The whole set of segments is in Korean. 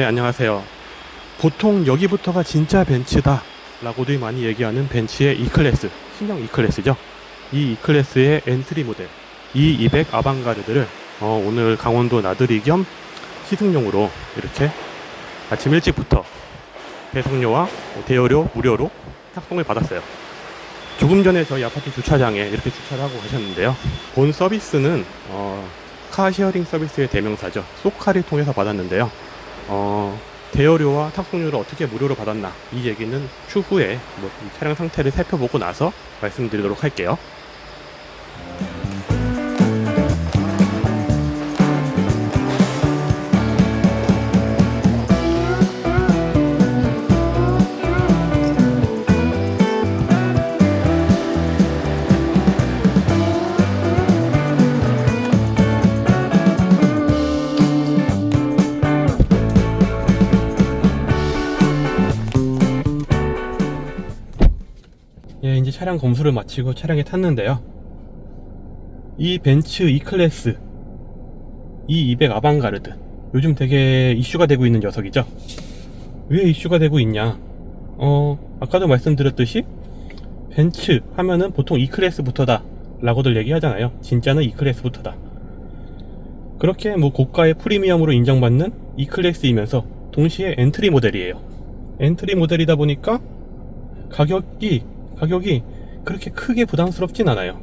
네, 안녕하세요. 보통 여기부터가 진짜 벤츠다 라고도 많이 얘기하는 벤츠의 E클래스, 신형 E클래스죠. 이 E클래스의 엔트리 모델 E200 아방가르드를 어, 오늘 강원도 나들이 겸 시승용으로 이렇게 아침 일찍부터 배송료와 뭐 대여료 무료로 탁송을 받았어요. 조금 전에 저희 아파트 주차장에 이렇게 주차를 하고 가셨는데요. 본 서비스는 어, 카시어링 서비스의 대명사죠. 소카를 통해서 받았는데요. 어, 대여료와 탁송료를 어떻게 무료로 받았나 이 얘기는 추후에 뭐이 차량 상태를 살펴보고 나서 말씀드리도록 할게요. 차량 검수를 마치고 차량에 탔는데요. 이 벤츠 E클래스 E200 아방가르드 요즘 되게 이슈가 되고 있는 녀석이죠. 왜 이슈가 되고 있냐? 어, 아까도 말씀드렸듯이 벤츠 하면은 보통 E클래스부터다 라고들 얘기하잖아요. 진짜는 E클래스부터다. 그렇게 뭐 고가의 프리미엄으로 인정받는 E클래스이면서 동시에 엔트리 모델이에요. 엔트리 모델이다 보니까 가격이 가격이 그렇게 크게 부담스럽진 않아요.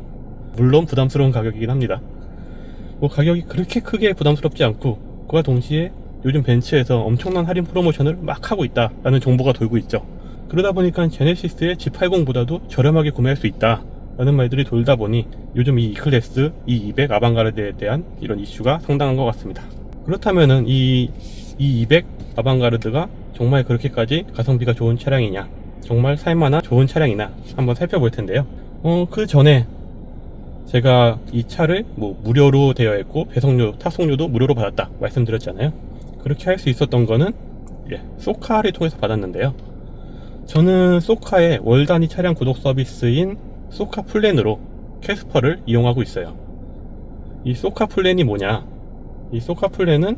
물론 부담스러운 가격이긴 합니다. 뭐 가격이 그렇게 크게 부담스럽지 않고 그와 동시에 요즘 벤츠에서 엄청난 할인 프로모션을 막 하고 있다라는 정보가 돌고 있죠. 그러다 보니까 제네시스의 G80보다도 저렴하게 구매할 수 있다. 라는 말들이 돌다 보니 요즘 이 E클래스, E200 아방가르드에 대한 이런 이슈가 상당한 것 같습니다. 그렇다면은 이 E200 아방가르드가 정말 그렇게까지 가성비가 좋은 차량이냐? 정말 살만한 좋은 차량이나 한번 살펴볼 텐데요. 어, 그 전에 제가 이 차를 뭐 무료로 되어 있고 배송료, 탁송료도 무료로 받았다 말씀드렸잖아요. 그렇게 할 수 있었던 거는 예, 소카를 통해서 받았는데요. 저는 소카의 월 단위 차량 구독 서비스인 소카 플랜으로 캐스퍼를 이용하고 있어요. 이 소카 플랜이 뭐냐? 이 소카 플랜은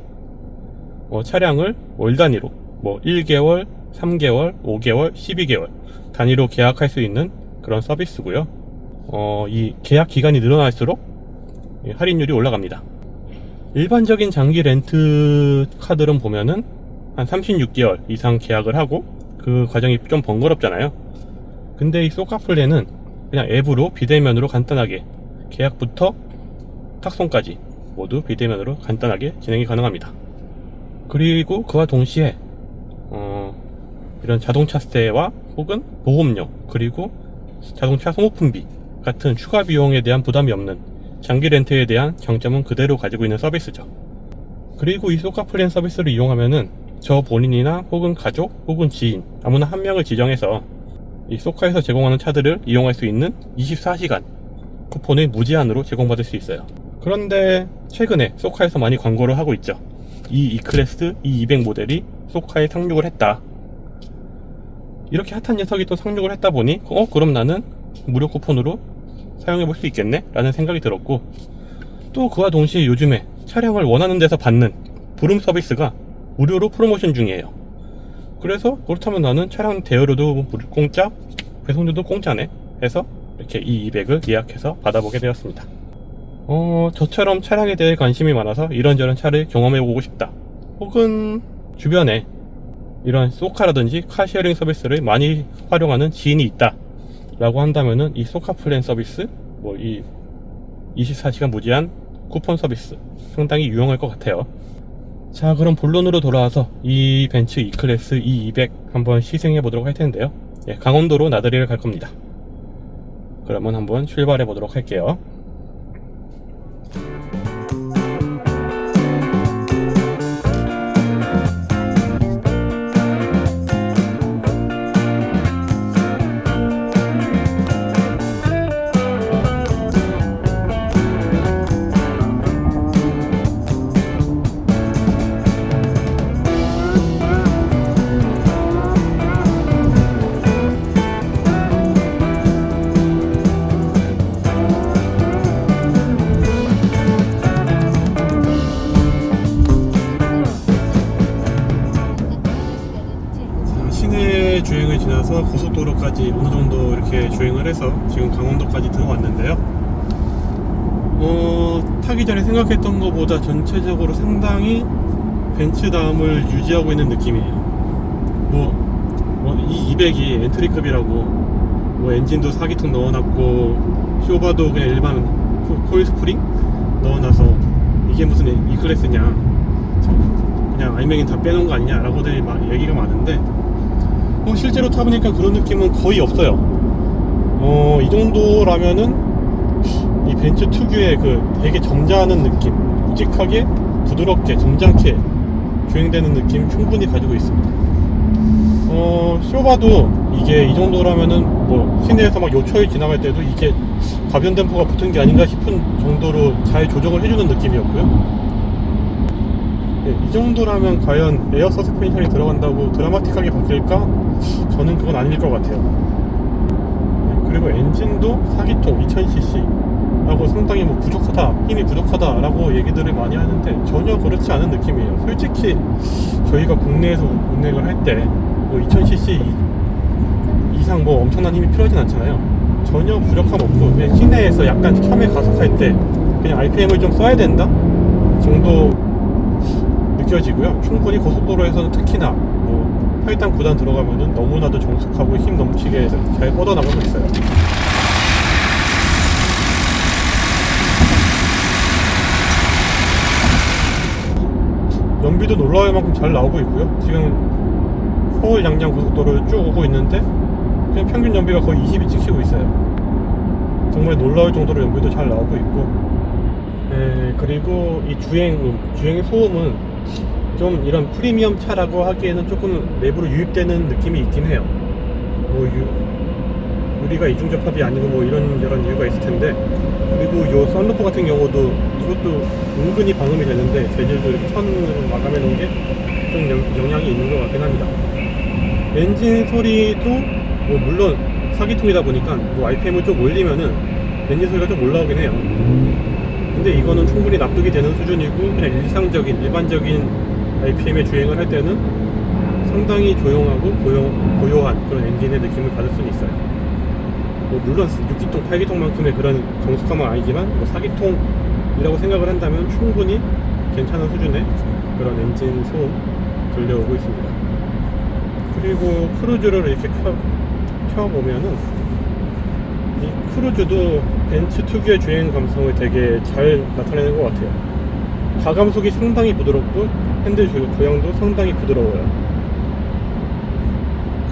어, 차량을 월 단위로 뭐 1개월, 3개월, 5개월, 12개월 단위로 계약할 수 있는 그런 서비스고요. 어, 이 계약 기간이 늘어날수록 이 할인율이 올라갑니다. 일반적인 장기 렌트 카드는 보면은 한 36개월 이상 계약을 하고 그 과정이 좀 번거롭잖아요. 근데 이 소카플랜은 그냥 앱으로 비대면으로 간단하게 계약부터 탁송까지 모두 비대면으로 간단하게 진행이 가능합니다. 그리고 그와 동시에 어, 이런 자동차 세와 혹은 보험료 그리고 자동차 소모품비 같은 추가 비용에 대한 부담이 없는 장기 렌트에 대한 장점은 그대로 가지고 있는 서비스죠. 그리고 이 소카플랜 서비스를 이용하면은 저 본인이나 혹은 가족 혹은 지인 아무나 한 명을 지정해서 이 소카에서 제공하는 차들을 이용할 수 있는 24시간 쿠폰을 무제한으로 제공받을 수 있어요. 그런데 최근에 소카에서 많이 광고를 하고 있죠. 이 E클래스 E200 모델이 소카에 상륙을 했다. 이렇게 핫한 녀석이 또 상륙을 했다 보니 어 그럼 나는 무료 쿠폰으로 사용해 볼 수 있겠네? 라는 생각이 들었고 또 그와 동시에 요즘에 차량을 원하는 데서 받는 부름 서비스가 무료로 프로모션 중이에요. 그래서 그렇다면 나는 차량 대여료도 공짜 배송료도 공짜네? 해서 이렇게 이 200을 예약해서 받아보게 되었습니다. 어 저처럼 차량에 대해 관심이 많아서 이런저런 차를 경험해 보고 싶다. 혹은 주변에 이런 소카라든지 카시어링 서비스를 많이 활용하는 지인이 있다 라고 한다면은 이 소카 플랜 서비스 뭐 이 24시간 무제한 쿠폰 서비스 상당히 유용할 것 같아요. 자 그럼 본론으로 돌아와서 이 벤츠 E클래스 E200 한번 시승해 보도록 할 텐데요. 예, 강원도로 나들이를 갈 겁니다. 그러면 한번 출발해 보도록 할게요 고속도로까지 어느 정도 이렇게 주행을 해서 지금 강원도까지 들어왔는데요. 어, 타기 전에 생각했던 것보다 전체적으로 상당히 벤츠다움을 유지하고 있는 느낌이에요. 뭐, 뭐, 이 200이 엔트리급이라고, 뭐, 엔진도 4기통 넣어놨고, 쇼바도 그냥 일반 코- 코일 스프링 넣어놔서, 이게 무슨 이 클래스냐. 그냥 알맹이 다 빼놓은 거 아니냐라고들 막 얘기가 많은데, 어, 실제로 타보니까 그런 느낌은 거의 없어요. 어, 이 정도라면은, 이 벤츠 특유의 그 되게 점잖은 느낌, 묵직하게, 부드럽게, 점잖게 주행되는 느낌 충분히 가지고 있습니다. 어, 쇼바도 이게 이 정도라면은 뭐 시내에서 막 요철 지나갈 때도 이게 가변 댐퍼가 붙은 게 아닌가 싶은 정도로 잘 조정을 해주는 느낌이었고요. 네, 이 정도라면 과연 에어 서스펜션이 들어간다고 드라마틱하게 바뀔까? 저는 그건 아닐 것 같아요. 네, 그리고 엔진도 4기통 2000cc 라고 상당히 뭐 부족하다, 힘이 부족하다라고 얘기들을 많이 하는데 전혀 그렇지 않은 느낌이에요. 솔직히 저희가 국내에서 운행을 할 때 뭐 2000cc 이상 뭐 엄청난 힘이 필요하진 않잖아요. 전혀 부족함 없고 그냥 시내에서 약간 첨에 가속할 때 그냥 RPM을 좀 써야 된다 정도 느껴지고요. 충분히 고속도로에서는 특히나 뭐 8단 9단 들어가면은 너무나도 정숙하고 힘 넘치게 잘 뻗어나가고 있어요. 연비도 놀라울 만큼 잘 나오고 있고요. 지금 서울 양양 고속도로를 쭉 오고 있는데 그냥 평균 연비가 거의 20이 찍히고 있어요. 정말 놀라울 정도로 연비도 잘 나오고 있고 에, 그리고 이 주행 소음은 좀 이런 프리미엄 차라고 하기에는 조금 내부로 유입되는 느낌이 있긴 해요. 뭐 유, 유리가 이중 접합이 아니고 뭐 이런 여러 이유가 있을 텐데 그리고 요 썬루프 같은 경우도 이것도 은근히 방음이 되는데 재질도 이렇게 천으로 마감해 놓은 게 좀 영향이 있는 것 같긴 합니다. 엔진 소리도 뭐 물론 사기통이다 보니까 뭐 RPM을 좀 올리면은 엔진 소리가 좀 올라오긴 해요. 근데 이거는 충분히 납득이 되는 수준이고 그냥 일상적인 일반적인 RPM에 주행을 할 때는 상당히 조용하고 고요, 고요한 그런 엔진의 느낌을 받을 수는 있어요. 뭐 물론 6기통, 8기통만큼의 그런 정숙함은 아니지만 뭐 4기통이라고 생각을 한다면 충분히 괜찮은 수준의 그런 엔진 소음 들려오고 있습니다. 그리고 크루즈를 이렇게 켜, 켜보면은 이 크루즈도 벤츠 특유의 주행 감성을 되게 잘 나타내는 것 같아요. 가감속이 상당히 부드럽고 핸들 조- 조향도 상당히 부드러워요.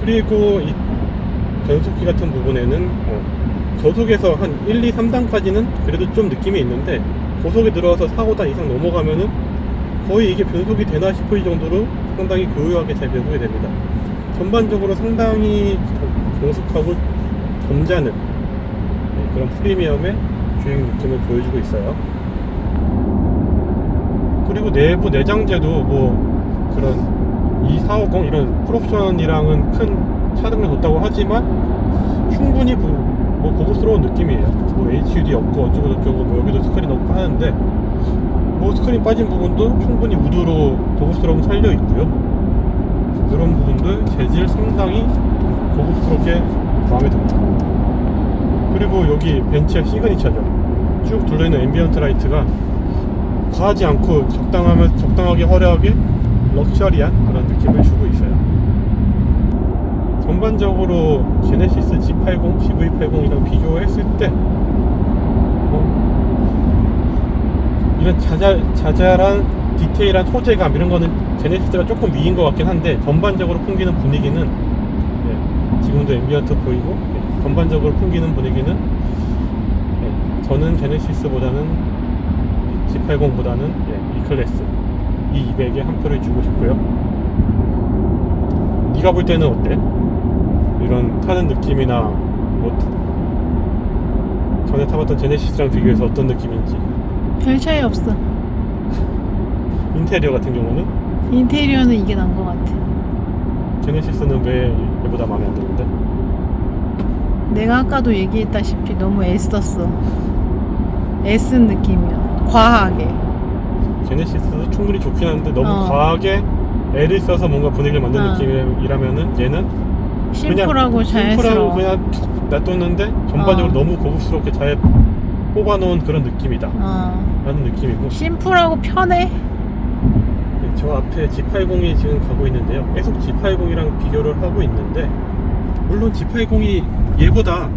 그리고 이 변속기 같은 부분에는 어, 저속에서 한 1, 2, 3단까지는 그래도 좀 느낌이 있는데 고속에 들어와서 4, 5단 이상 넘어가면은 거의 이게 변속이 되나 싶을 정도로 상당히 고요하게 잘 변속이 됩니다. 전반적으로 상당히 정숙하고 점잖은 네, 그런 프리미엄의 주행 느낌을 보여주고 있어요. 그리고 내부 내장재도 뭐 그런 2450 이런 프로옵션이랑은 큰 차등을 뒀다고 하지만 충분히 부- 뭐 고급스러운 느낌이에요. 뭐 HUD 없고 어쩌고 저쩌고 뭐 여기도 스크린 없고 하는데 뭐 스크린 빠진 부분도 충분히 우드로 고급스러움 살려 있고요. 그런 부분들 재질 상당히 고급스럽게 마음에 듭니다. 그리고 여기 벤츠의 시그니처죠. 쭉 둘러있는 앰비언트 라이트가 과하지 않고 적당하면 적당하게 화려하게 럭셔리한 그런 느낌을 주고 있어요. 전반적으로 제네시스 G80, GV80이랑 비교했을 때 어, 이런 자잘, 자잘한 디테일한 소재감 이런 거는 제네시스가 조금 위인 것 같긴 한데 전반적으로 풍기는 분위기는 예, 지금도 앰비언트 보이고 예, 전반적으로 풍기는 분위기는 예, 저는 제네시스보다는 G80보다는 예, 이 클래스 이 200에 한 표를 주고 싶고요. 네가 볼 때는 어때? 이런 타는 느낌이나 뭐 전에 타봤던 제네시스랑 비교해서 어떤 느낌인지 별 차이 없어. 인테리어 같은 경우는 인테리어는 이게 난 것 같아. 제네시스는 왜 얘보다 마음에 안 드는데? 내가 아까도 얘기했다시피 너무 애썼어. 애쓴 느낌이야. 과하게. 제네시스도 충분히 좋긴 한데 너무 어. 과하게 애를 써서 뭔가 분위기를 만드는 어. 느낌이라면은 얘는 심플하고 심플하고 자연스러워. 그냥 툭 놔뒀는데 전반적으로 어. 너무 고급스럽게 잘 뽑아놓은 그런 느낌이다 어. 라는 느낌이고 심플하고 편해. 네, 저 앞에 G80이 지금 가고 있는데요 계속 G80이랑 비교를 하고 있는데 물론 G80이 얘보다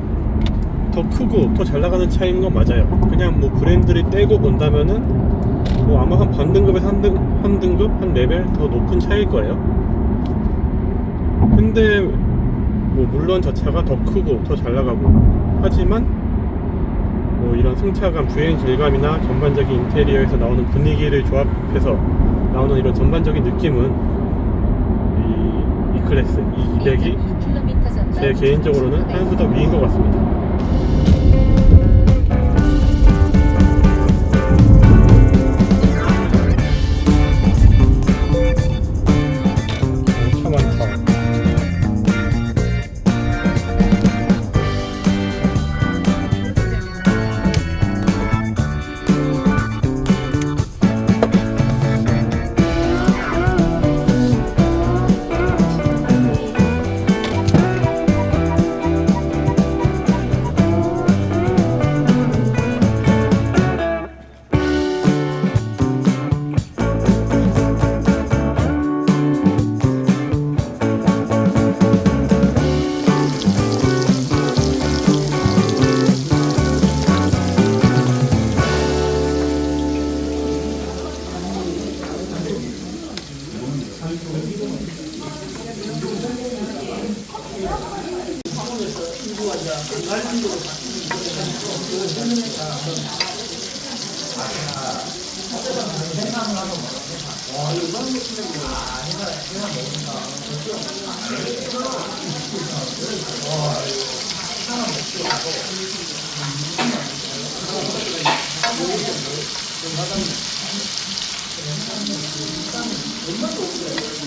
더 크고 더 잘 나가는 차이인 건 맞아요 그냥 뭐 브랜드를 떼고 본다면은 뭐 아마 한 반 등급에서 한, 등, 한 등급 한 레벨 더 높은 차일 거예요 근데 뭐 물론 저 차가 더 크고 더 잘 나가고 하지만 뭐 이런 승차감, 주행 질감이나 전반적인 인테리어에서 나오는 분위기를 조합해서 나오는 이런 전반적인 느낌은 이, 이 클래스, 이 200이 제 개인적으로는 한 수 더 위인 것 같습니다. thank you 엄마도 오세요.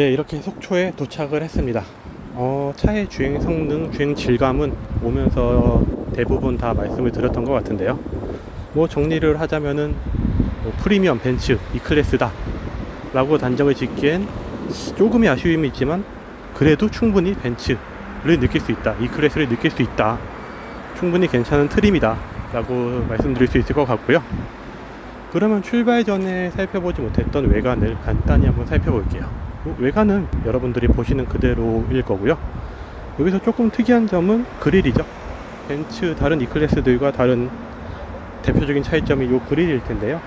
예, 이렇게 속초에 도착을 했습니다. 어, 차의 주행 성능, 주행 질감은 오면서 대부분 다 말씀을 드렸던 것 같은데요. 뭐 정리를 하자면은 뭐 프리미엄 벤츠 이 클래스다 라고 단정을 짓기엔 조금의 아쉬움이 있지만 그래도 충분히 벤츠를 느낄 수 있다. 이 클래스를 느낄 수 있다. 충분히 괜찮은 트림이다. 라고 말씀드릴 수 있을 것 같고요. 그러면 출발 전에 살펴보지 못했던 외관을 간단히 한번 살펴볼게요. 뭐 외관은 여러분들이 보시는 그대로일 거고요. 여기서 조금 특이한 점은 그릴이죠. 벤츠 다른 E클래스들과 다른 대표적인 차이점이 이 그릴일 텐데요.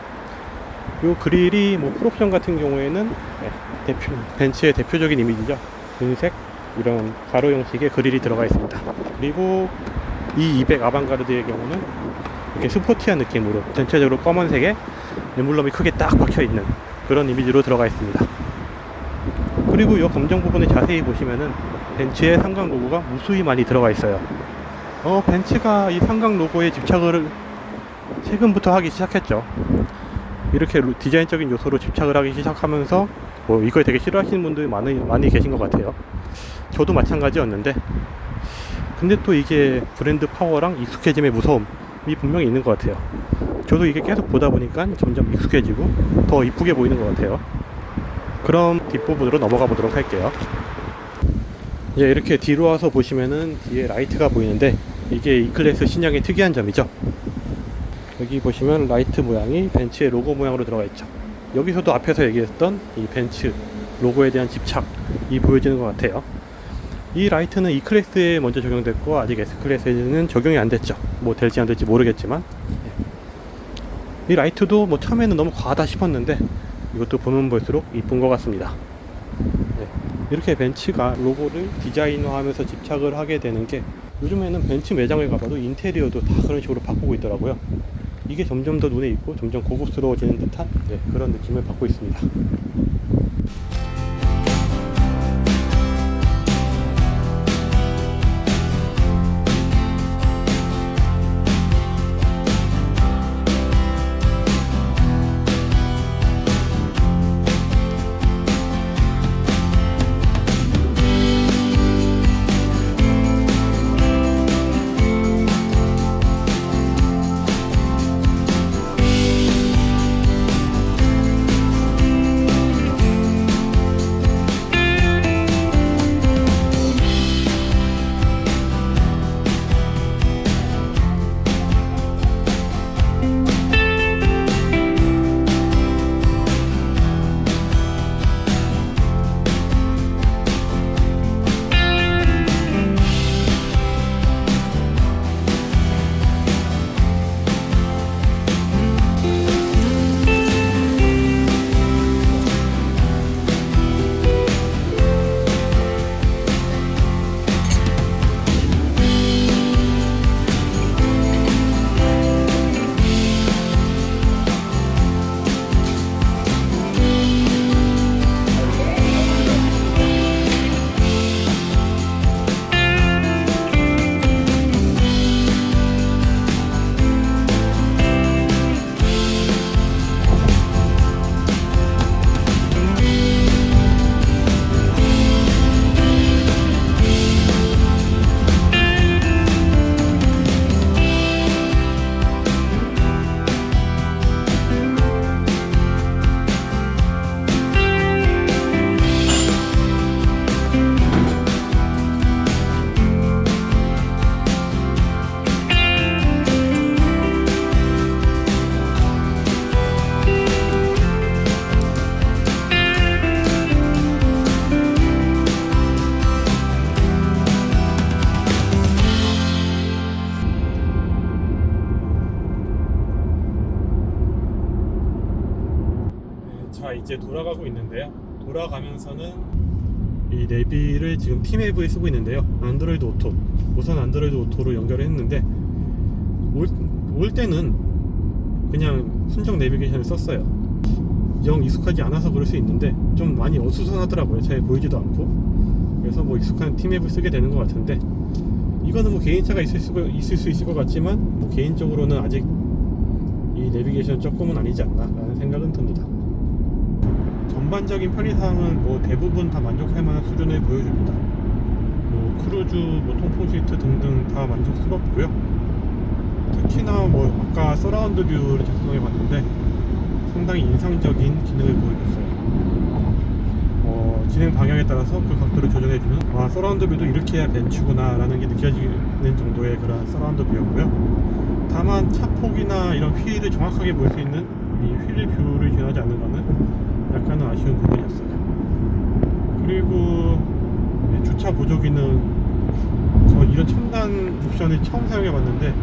이 그릴이 뭐 풀옵션 같은 경우에는 네, 대표, 벤츠의 대표적인 이미지죠. 은색 이런 가로 형식의 그릴이 들어가 있습니다. 그리고 이200 아방가르드의 경우는 이렇게 스포티한 느낌으로 전체적으로 검은색에 엠블럼이 크게 딱 박혀 있는 그런 이미지로 들어가 있습니다. 그리고 이 검정 부분을 자세히 보시면은 벤츠의 삼각 로고가 무수히 많이 들어가 있어요. 어, 벤츠가 이 삼각 로고에 집착을 최근부터 하기 시작했죠. 이렇게 로- 디자인적인 요소로 집착을 하기 시작하면서 뭐 이걸 되게 싫어하시는 분들이 많이, 많이 계신 것 같아요. 저도 마찬가지였는데 근데 또 이게 브랜드 파워랑 익숙해짐의 무서움이 분명히 있는 것 같아요. 저도 이게 계속 보다 보니까 점점 익숙해지고 더 이쁘게 보이는 것 같아요. 그럼 뒷부분으로 넘어가 보도록 할게요. 예, 이렇게 뒤로 와서 보시면은 뒤에 라이트가 보이는데 이게 E클래스 신형의 특이한 점이죠. 여기 보시면 라이트 모양이 벤츠의 로고 모양으로 들어가 있죠. 여기서도 앞에서 얘기했던 이 벤츠 로고에 대한 집착이 보여지는 것 같아요. 이 라이트는 E 클래스에 먼저 적용됐고 아직 S 클래스에는 적용이 안 됐죠. 뭐 될지 안 될지 모르겠지만 예. 이 라이트도 뭐 처음에는 너무 과하다 싶었는데 이것도 보면 볼수록 이쁜 것 같습니다. 예. 이렇게 벤츠가 로고를 디자인화하면서 집착을 하게 되는 게 요즘에는 벤츠 매장을 가봐도 인테리어도 다 그런 식으로 바꾸고 있더라고요. 이게 점점 더 눈에 익고 점점 고급스러워지는 듯한 네, 그런 느낌을 받고 있습니다. 자 이제 돌아가고 있는데요. 돌아가면서는 이 내비를 지금 팀앱을 쓰고 있는데요. 안드로이드 오토, 우선 안드로이드 오토로 연결을 했는데 올, 올 때는 그냥 순정 내비게이션을 썼어요. 영 익숙하지 않아서 그럴 수 있는데 좀 많이 어수선하더라고요. 잘 보이지도 않고 그래서 뭐 익숙한 팀앱을 쓰게 되는 것 같은데 이거는 뭐 개인차가 있을 수, 있을 수 있을 것 같지만 뭐 개인적으로는 아직 이 내비게이션 조금은 아니지 않나 라는 생각은 듭니다. 전반적인 편의사항은 뭐 대부분 다 만족할 만한 수준을 보여줍니다. 뭐 크루즈, 뭐 통풍 시트 등등 다 만족스럽고요. 특히나 뭐 아까 서라운드 뷰를 작성해 봤는데 상당히 인상적인 기능을 보여줬어요. 어, 진행 방향에 따라서 그 각도를 조정해주는 아 서라운드 뷰도 이렇게 해야 벤츠구나 라는 게 느껴지는 정도의 그런 서라운드 뷰였고요. 다만 차 폭이나 이런 휠을 정확하게 볼 수 있는 이 휠 뷰를 지원하지 않는 거는 약간은 아쉬운 부분이었어요. 그리고 네, 주차 보조기는 저 이런 첨단 옵션을 처음 사용해봤는데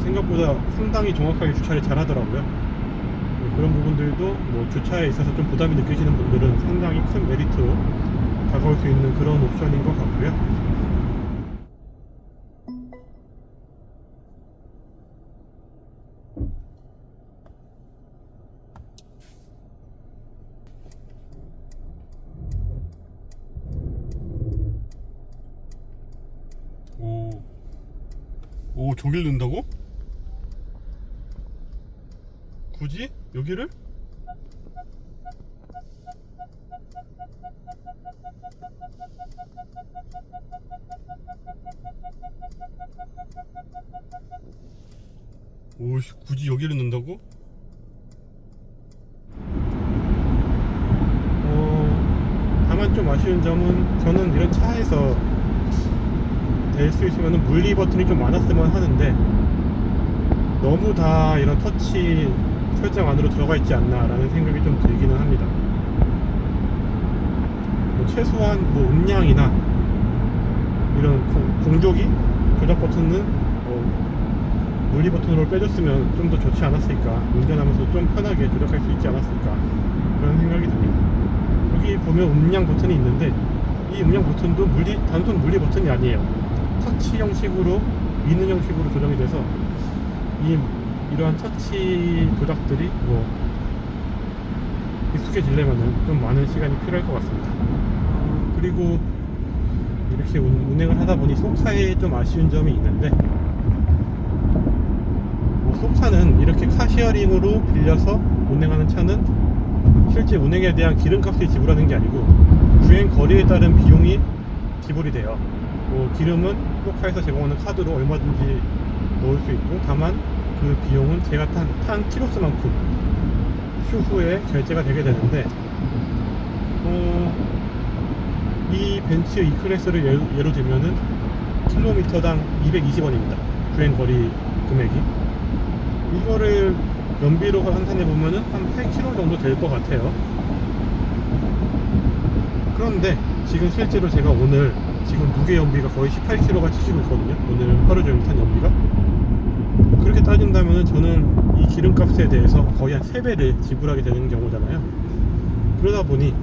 생각보다 상당히 정확하게 주차를 잘하더라고요. 네, 그런 부분들도 뭐 주차에 있어서 좀 부담이 느껴지는 분들은 상당히 큰 메리트로 다가올 수 있는 그런 옵션인 것 같고요. 오 저길 넣는다고? 굳이 여기를? 오씨 굳이 여기를 넣는다고? 어 다만 좀 아쉬운 점은 저는 이런 차에서 될 수 있으면 물리 버튼이 좀 많았으면 하는데 너무 다 이런 터치 설정 안으로 들어가 있지 않나라는 생각이 좀 들기는 합니다. 뭐 최소한 뭐 음량이나 이런 공- 공조기 조작 버튼은 뭐 물리 버튼으로 빼줬으면 좀 더 좋지 않았을까 운전하면서 좀 편하게 조작할 수 있지 않았을까 그런 생각이 듭니다 여기 보면 음량 버튼이 있는데 이 음량 버튼도 물리 단순 물리 버튼이 아니에요 터치 형식으로 미는 형식으로 조정이 돼서 이 이러한 터치 조작들이 뭐 익숙해지려면은 좀 많은 시간이 필요할 것 같습니다. 그리고 이렇게 운- 운행을 하다 보니 소카에 좀 아쉬운 점이 있는데 뭐 소카는 이렇게 카시어링으로 빌려서 운행하는 차는 실제 운행에 대한 기름값을 지불하는 게 아니고 주행 거리에 따른 비용이 지불이 돼요. 뭐 기름은 소카에서 제공하는 카드로 얼마든지 넣을 수 있고 다만 그 비용은 제가 탄, 탄 키로수만큼 추후에 결제가 되게 되는데 어, 이 벤츠 E 클래스를 예로, 예로 들면은 킬로미터당 220원입니다. 주행 거리 금액이 이거를 연비로 환산해 보면은 한 8km 정도 될 것 같아요. 그런데 지금 실제로 제가 오늘 지금 무게 연비가 거의 18km가 치시고 있거든요. 오늘 하루 종일 탄 연비가. 그렇게 따진다면 저는 이 기름값에 대해서 거의 한 3배를 지불하게 되는 경우잖아요. 그러다 보니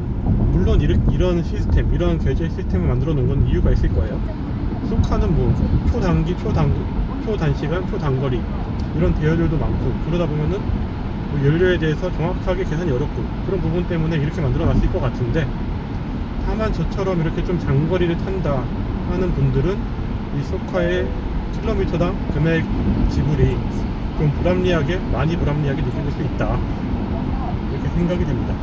물론 이런 시스템, 이런 결제 시스템을 만들어 놓은 건 이유가 있을 거예요. 소카는 뭐 초단기, 초단, 초단시간, 초단거리 이런 대여들도 많고 그러다 보면은 뭐 연료에 대해서 정확하게 계산이 어렵고 그런 부분 때문에 이렇게 만들어 놨을 것 같은데 다만 저처럼 이렇게 좀 장거리를 탄다 하는 분들은 이 소카의 킬로미터당 금액 지불이 좀 불합리하게 많이 불합리하게 느껴질 수 있다. 이렇게 생각이 됩니다.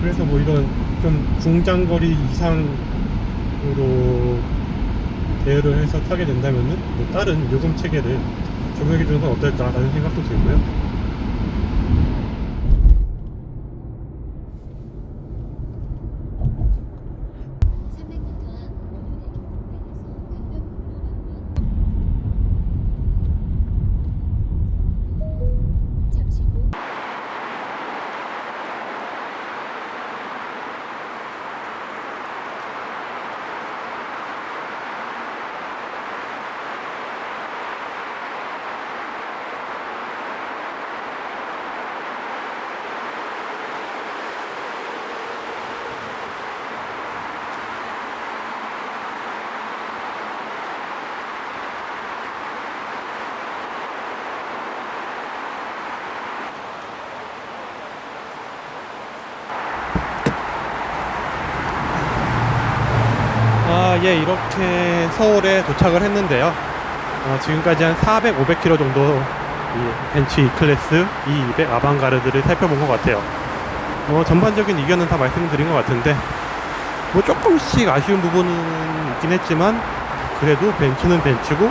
그래서 뭐 이런 좀 중장거리 이상으로 대여를 해서 타게 된다면은 뭐 다른 요금 체계를 적용해 주는 건 어떨까라는 생각도 들고요 잠시 후 아, 예, 이렇게 서울에 도착을 했는데요. 어, 지금까지 한 400, 500km 정도 이 벤츠 E 클래스 E200 아방가르드를 살펴본 것 같아요. 어, 전반적인 의견은 다 말씀드린 것 같은데, 뭐 조금씩 아쉬운 부분은 있긴 했지만, 그래도 벤츠는 벤츠고,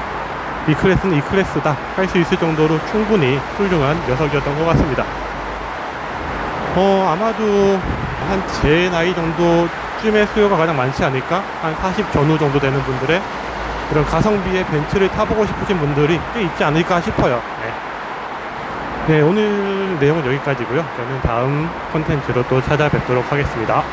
E 클래스는 E 클래스다 할 수 있을 정도로 충분히 훌륭한 녀석이었던 것 같습니다. 어, 아마도 한 제 나이 정도 쯤의 수요가 가장 많지 않을까? 한 40 전후 정도 되는 분들의 그런 가성비의 벤츠를 타보고 싶으신 분들이 꽤 있지 않을까 싶어요. 네. 네, 오늘 내용은 여기까지고요. 저는 다음 콘텐츠로 또 찾아뵙도록 하겠습니다.